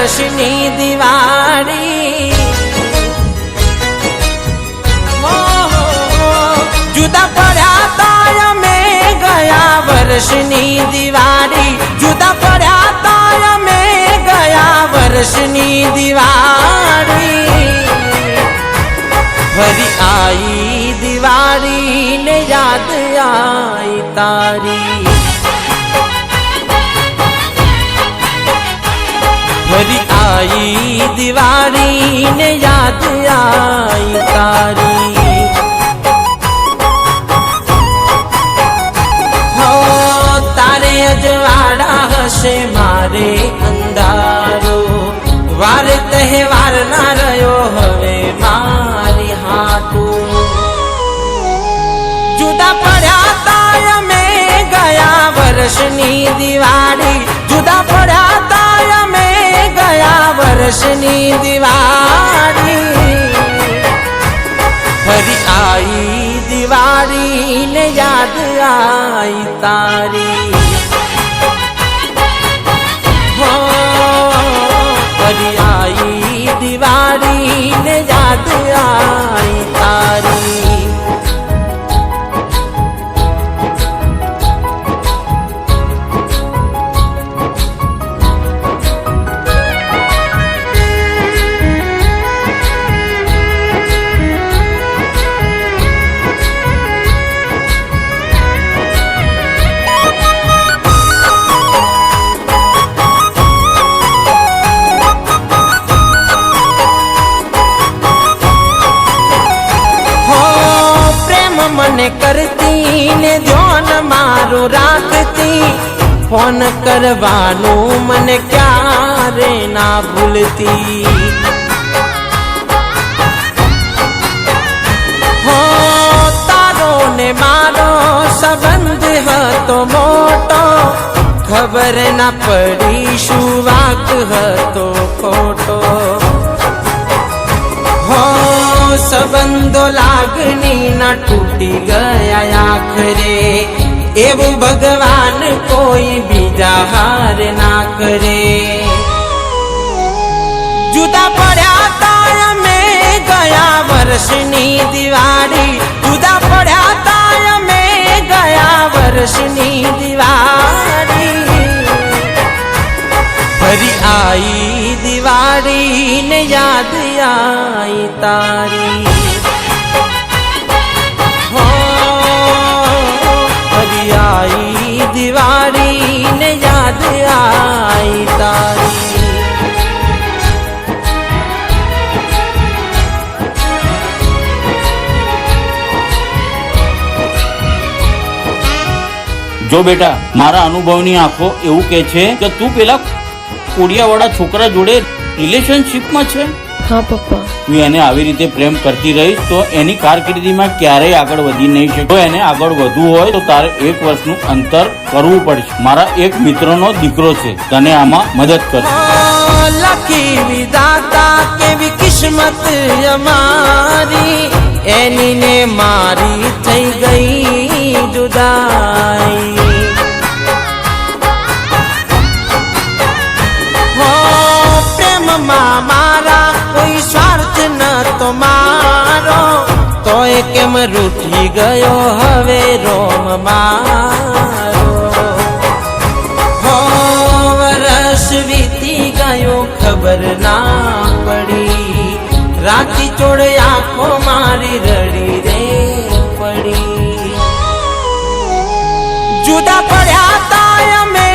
વર્ષની દિવાળી. જુદા પડ્યા તા અમે ગયા વર્ષની દિવાળી. જુદા પડ્યા તા અમે ગયા વર્ષની દિવાળી. ફરી આઈ દિવાળી ને યાદ આઈ તારી. ફરી આઈ દિવાળી ને યાદ આઈ તારી. તારે અજવાડા હશે મારે અંધારો. વાર તહેવાર ના રહ્યો હવે મારી હાટુ. જુદા પડ્યા તા અમે ગયા વર્ષની દિવાળી. જુદા પડ્યા તા વર્ષની દિવાળી ફરી આઈ દિવાળી ને યાદ આઈ તારી. ફોન કરવાનું મને ક્યારે ના ભૂલતી? હો, તારો ને મારો સંબંધ હતો મોટો, ખબર ના પડી શું વાક હતો ખોટો. હો, સંબંધો લાગણી ના તૂટી ગયા આખરે. એવું ભગવાન કોઈ બીજા હાર ના કરે. જુદા પડ્યા તા અમે ગયા વર્ષની દિવાળી. જુદા પડ્યા તા અમે ગયા વર્ષની દિવાળી. ફરી આઈ દિવાળી ને યાદ આઈ તારી. દિવાળી ને યાદ આઈ તારી. જો બેટા, મારા અનુભવની આંખો એવું કે છે કે તું પેલા કોડિયાવાળા છોકરા જોડે રિલેશનશિપમાં છે? હા પપ્પા. તું એને આવી રીતે પ્રેમ કરતી રહીશ તો એની કારકિર્દીમાં ક્યારેય આગળ વધી નહીં શકે. જો એને આગળ વધવું હોય તો તારે એક વર્ષનું અંતર કરવું પડશે. મારા એક મિત્રનો દીકરો છે તને આમાં મદદ કરશે. લખી વિદાતા કેવી કિસ્મત અમારી? એની ને મારી થઈ ગઈ જુદાઈ. તોય રૂઠી ગયો હવે રોમ મારો. વરસ વીતી ગયો, ખબર ના પડી. રાતી ચોડે આંખો મારી રડી રે પડી. જુદા પડ્યા તા અમે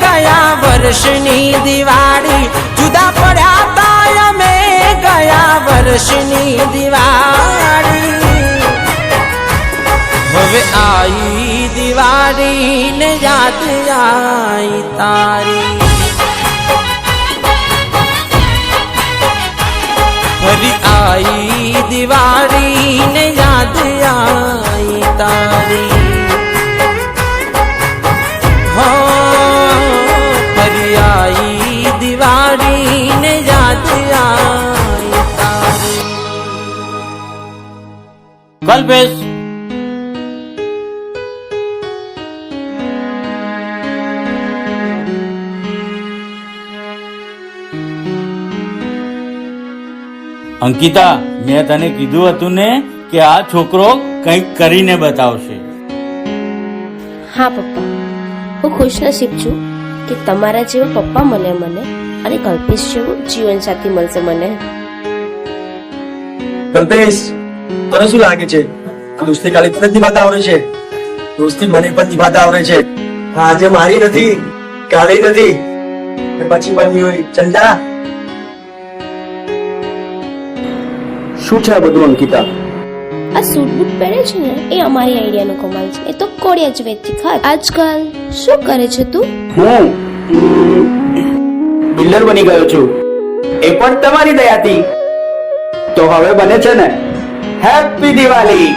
ગયા વર્ષની દિવાળી. જુદા પડ્યા તા અમે ગયા વર્ષની દિવાળી. દિવાળી ને યાદ આઈ તારી. ફરી આઈ દિવાળી ને યાદ આઈ તારી. ફરી આઈ દિવાળી યાદ આઈ તારી. કલ્પેશ અંકિતા મેં તને કીધું હતું ને કે આ છોકરો કંઈક કરીને બતાવશે. હા પપ્પા. હું ખુશનસીબ છું કે તમારા જેવો પપ્પા મળે મને અને કલ્પેશ જેવો જીવનસાથી મળશે મને. કલ્પેશ તને શું લાગે છે? દોસ્તી કાલે તને નિભાતા આવડે છે? દોસ્તી મને પણ નિભાતા આવડે છે. આજે મારી નથી કાલે નથી. પછી બની હોય ચંદા. શું છે આ બધું અંકિતા? આ સૂટ બૂટ પહેરે છે ને એ અમારી આઈડિયાનો કમાલ છે. એ તો કોડિયા જ વેચતી ખાત આજકાલ શું કરે છે તું? હું? બિલ્ડર બની ગયો છું. એ પણ તમારી દયાથી. તો હવે બને છે ને? હેપી દિવાળી